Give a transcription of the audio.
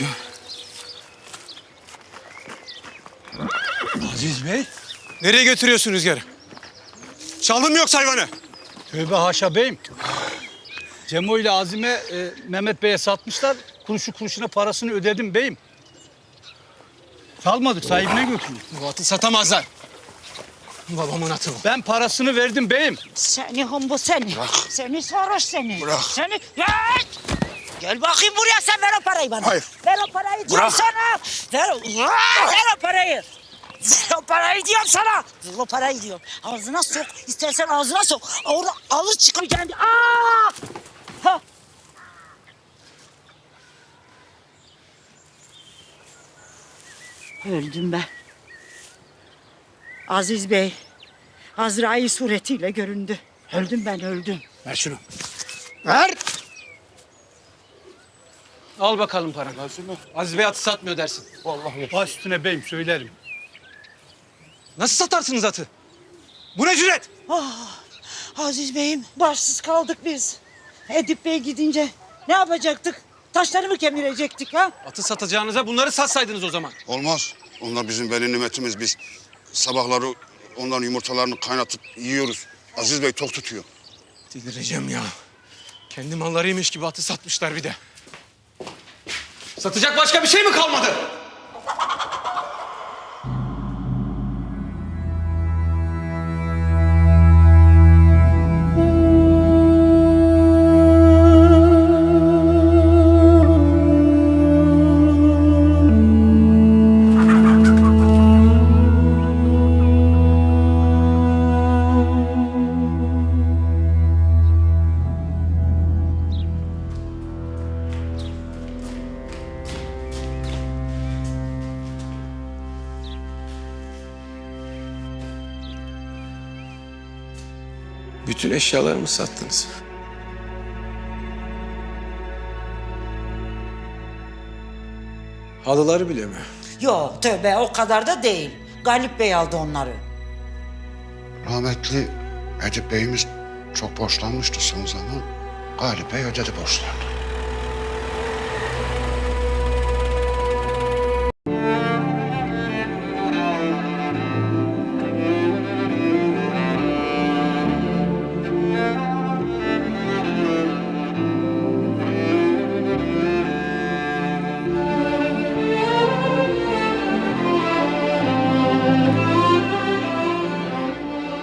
Rüzgar. Aziz Bey. Nereye götürüyorsun Rüzgar'ı? Çaldın mı yoksa hayvanı? Tövbe haşa beyim. Cemo ile Azime e, Mehmet Bey'e satmışlar. Kuruşu kuruşuna parasını ödedim beyim. Çalmadık sahibine götürdük. Bu atı satamazlar. Babamın atı bu. Ben parasını verdim beyim. Seni humbu seni. Seni sarhoş seni. Bırak. Seni... Gel! Gel bakayım buraya sen ver o parayı bana. Hayır. Ver o parayı diyorum Bırak. sana. Ver, Aa, ver o parayı. Ver o parayı diyorum sana. Ver o parayı diyorum. Ağzına sok. İstersen ağzına sok. Orada alır çıkar kendi. Aa! Ha. Öldüm ben. Aziz Bey, Azrail suretiyle göründü. Öldüm ben, öldüm. Ver şunu. Ver. Al bakalım paranı. Aziz Bey atı satmıyor dersin. Vallahi. Baş üstüne beyim söylerim. Nasıl satarsınız atı? Bu ne cüret? Aziz Bey'im, başsız kaldık biz. Edip Bey gidince ne yapacaktık? Taşları mı kemirecektik ha? Atı satacağınıza bunları satsaydınız o zaman. Olmaz. Onlar bizim veli nimetimiz. Biz sabahları onların yumurtalarını kaynatıp yiyoruz. Aziz Bey tok tutuyor. Delireceğim ya. Kendi mallarıymış gibi atı satmışlar bir de. Satacak başka bir şey mi kalmadı? Bütün eşyalarımı sattınız. Halıları bile mi? Yok tövbe o kadar da değil. Galip Bey aldı onları. Rahmetli Edip Bey'imiz çok borçlanmıştı son zaman. Galip Bey ödedi borçlarını.